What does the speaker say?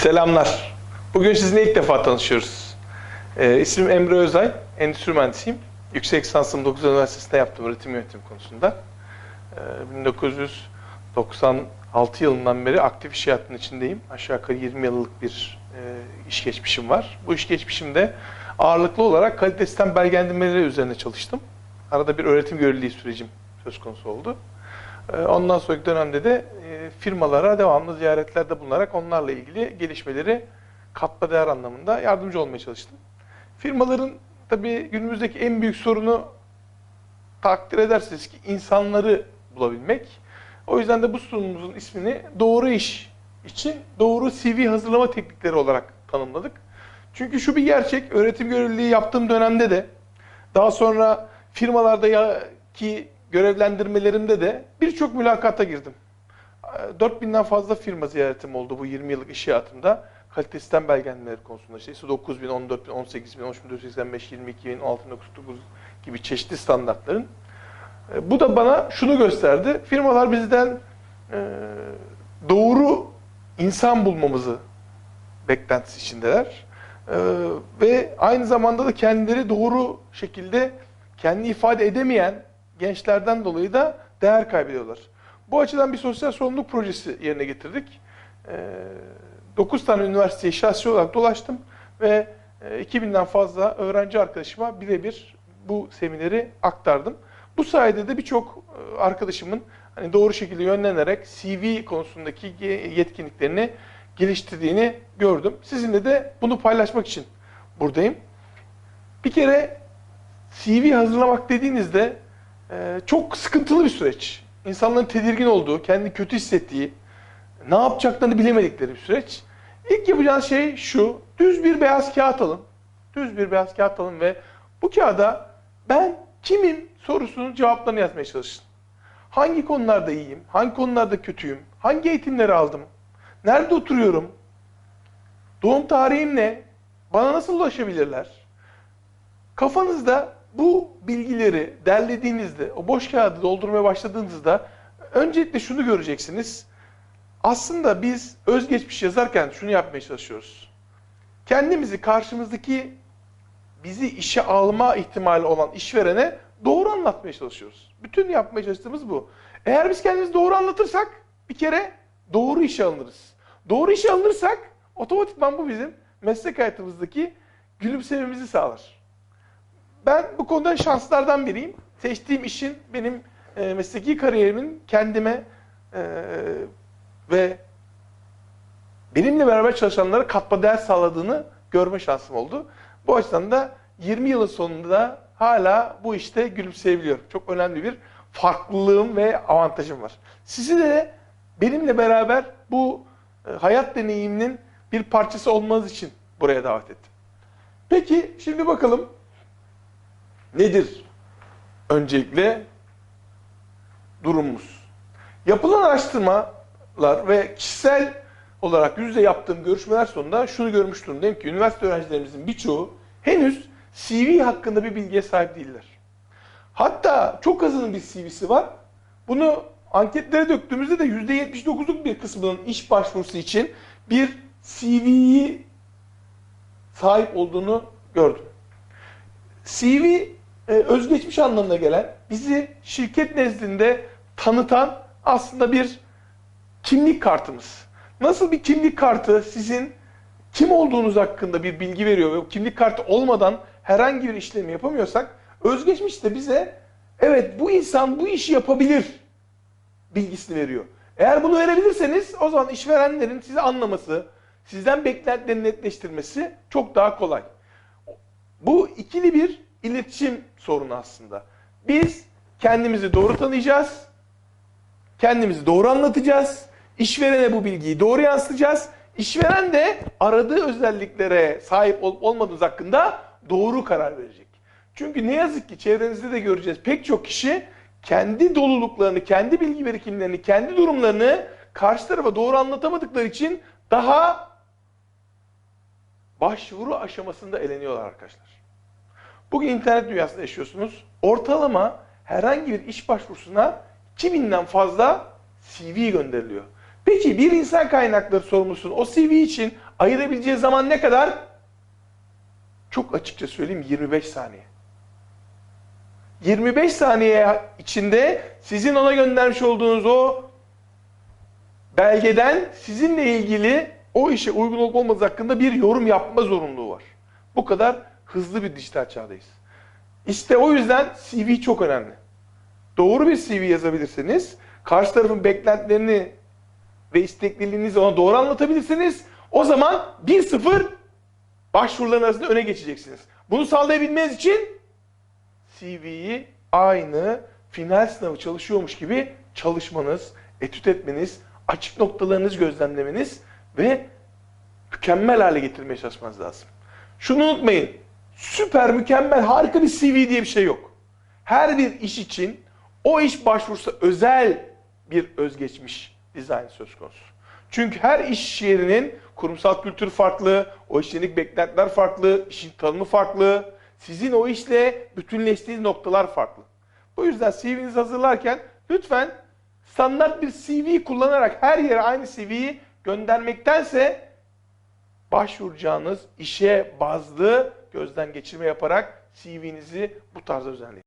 Selamlar. Bugün sizinle ilk defa tanışıyoruz. Ee, ismim Emre Özay, endüstri mühendisiyim. Yüksek lisansımı 9 Üniversitesi'nde yaptım üretim yönetimi konusunda. Ee, 1996 yılından beri aktif iş hayatının içindeyim. Aşağı yukarı 20 yıllık bir e, iş geçmişim var. Bu iş geçmişimde ağırlıklı olarak kalite sistem belgelendirmeleri üzerine çalıştım. Arada bir öğretim görevliliği sürecim söz konusu oldu. Ee, Ondan sonraki dönemde de e, firmalara devamlı ziyaretlerde bulunarak onlarla ilgili gelişmeleri katma değer anlamında yardımcı olmaya çalıştım. Firmaların tabii günümüzdeki en büyük sorunu takdir edersiniz ki insanları bulabilmek. O yüzden de bu sunumumuzun ismini doğru iş için doğru CV hazırlama teknikleri olarak tanımladık. Çünkü şu bir gerçek, öğretim görevliliği yaptığım dönemde de daha sonra firmalarda ya ki görevlendirmelerimde de birçok mülakata girdim. 4000'den fazla firma ziyaretim oldu bu 20 yıllık iş hayatımda. Kalite sistem belgelendirmeleri konusunda işte ISO 9000, 14000, 18000, 13485, 22000, 16049 gibi çeşitli standartların. E, Bu da bana şunu gösterdi. Firmalar bizden e, doğru insan bulmamızı beklentisi içindeler. E, ve aynı zamanda da kendileri doğru şekilde kendi ifade edemeyen gençlerden dolayı da değer kaybediyorlar. Bu açıdan bir sosyal sorumluluk projesi yerine getirdik. Ee, 9 tane üniversiteye şahsi olarak dolaştım ve e, 2000'den fazla öğrenci arkadaşıma birebir bu semineri aktardım. Bu sayede de birçok e, arkadaşımın hani doğru şekilde yönlenerek CV konusundaki ye- yetkinliklerini geliştirdiğini gördüm. Sizinle de bunu paylaşmak için buradayım. Bir kere CV hazırlamak dediğinizde e, çok sıkıntılı bir süreç. İnsanların tedirgin olduğu, kendini kötü hissettiği, ne yapacaklarını bilemedikleri bir süreç. İlk yapacağınız şey şu, düz bir beyaz kağıt alın. Düz bir beyaz kağıt alın ve bu kağıda ben kimim sorusunun cevaplarını yazmaya çalışın. Hangi konularda iyiyim, hangi konularda kötüyüm, hangi eğitimleri aldım, nerede oturuyorum, doğum tarihim ne, bana nasıl ulaşabilirler, Kafanızda bu bilgileri derlediğinizde, o boş kağıdı doldurmaya başladığınızda öncelikle şunu göreceksiniz. Aslında biz özgeçmiş yazarken şunu yapmaya çalışıyoruz. Kendimizi karşımızdaki bizi işe alma ihtimali olan işverene doğru anlatmaya çalışıyoruz. Bütün yapmaya çalıştığımız bu. Eğer biz kendimizi doğru anlatırsak bir kere doğru işe alınırız. Doğru işe alınırsak otomatikman bu bizim meslek hayatımızdaki gülümsememizi sağlar. Ben bu konuda şanslardan biriyim. Seçtiğim işin benim e, mesleki kariyerimin kendime e, ve benimle beraber çalışanlara katma değer sağladığını görme şansım oldu. Bu açıdan da 20 yılın sonunda hala bu işte gülümseyebiliyorum. Çok önemli bir farklılığım ve avantajım var. Sizi de benimle beraber bu e, hayat deneyiminin bir parçası olmanız için buraya davet ettim. Peki şimdi bakalım nedir öncelikle durumumuz? Yapılan araştırmalar ve kişisel olarak yüzde yaptığım görüşmeler sonunda şunu görmüş durumdayım ki üniversite öğrencilerimizin birçoğu henüz CV hakkında bir bilgiye sahip değiller. Hatta çok azının bir CV'si var. Bunu anketlere döktüğümüzde de %79'luk bir kısmının iş başvurusu için bir CV'yi sahip olduğunu gördüm. CV e, özgeçmiş anlamına gelen, bizi şirket nezdinde tanıtan aslında bir kimlik kartımız. Nasıl bir kimlik kartı sizin kim olduğunuz hakkında bir bilgi veriyor ve kimlik kartı olmadan herhangi bir işlemi yapamıyorsak, özgeçmiş de bize evet bu insan bu işi yapabilir bilgisini veriyor. Eğer bunu verebilirseniz o zaman işverenlerin sizi anlaması, sizden beklentilerini netleştirmesi çok daha kolay. Bu ikili bir iletişim sorunu aslında. Biz kendimizi doğru tanıyacağız, kendimizi doğru anlatacağız, işverene bu bilgiyi doğru yansıtacağız. İşveren de aradığı özelliklere sahip olup olmadığınız hakkında doğru karar verecek. Çünkü ne yazık ki çevrenizde de göreceğiz pek çok kişi kendi doluluklarını, kendi bilgi birikimlerini, kendi durumlarını karşı tarafa doğru anlatamadıkları için daha başvuru aşamasında eleniyorlar arkadaşlar. Bugün internet dünyasında yaşıyorsunuz. Ortalama herhangi bir iş başvurusuna 2000'den fazla CV gönderiliyor. Peki bir insan kaynakları sorumlusunun o CV için ayırabileceği zaman ne kadar? Çok açıkça söyleyeyim 25 saniye. 25 saniye içinde sizin ona göndermiş olduğunuz o belgeden sizinle ilgili o işe uygun olup olmadığı hakkında bir yorum yapma zorunluluğu var. Bu kadar hızlı bir dijital çağdayız. İşte o yüzden CV çok önemli. Doğru bir CV yazabilirsiniz. Karşı tarafın beklentilerini ve istekliliğinizi ona doğru anlatabilirsiniz. O zaman 1-0 başvuruların arasında öne geçeceksiniz. Bunu sağlayabilmeniz için CV'yi aynı final sınavı çalışıyormuş gibi çalışmanız, etüt etmeniz, açık noktalarınızı gözlemlemeniz ve mükemmel hale getirmeye çalışmanız lazım. Şunu unutmayın. Süper, mükemmel, harika bir CV diye bir şey yok. Her bir iş için o iş başvurusu özel bir özgeçmiş dizayn söz konusu. Çünkü her iş yerinin kurumsal kültürü farklı, o iş yerindeki beklentiler farklı, işin tanımı farklı. Sizin o işle bütünleştiğiniz noktalar farklı. Bu yüzden CV'nizi hazırlarken lütfen standart bir CV kullanarak her yere aynı CV'yi göndermektense başvuracağınız işe bazlı gözden geçirme yaparak CV'nizi bu tarzda düzenleyin.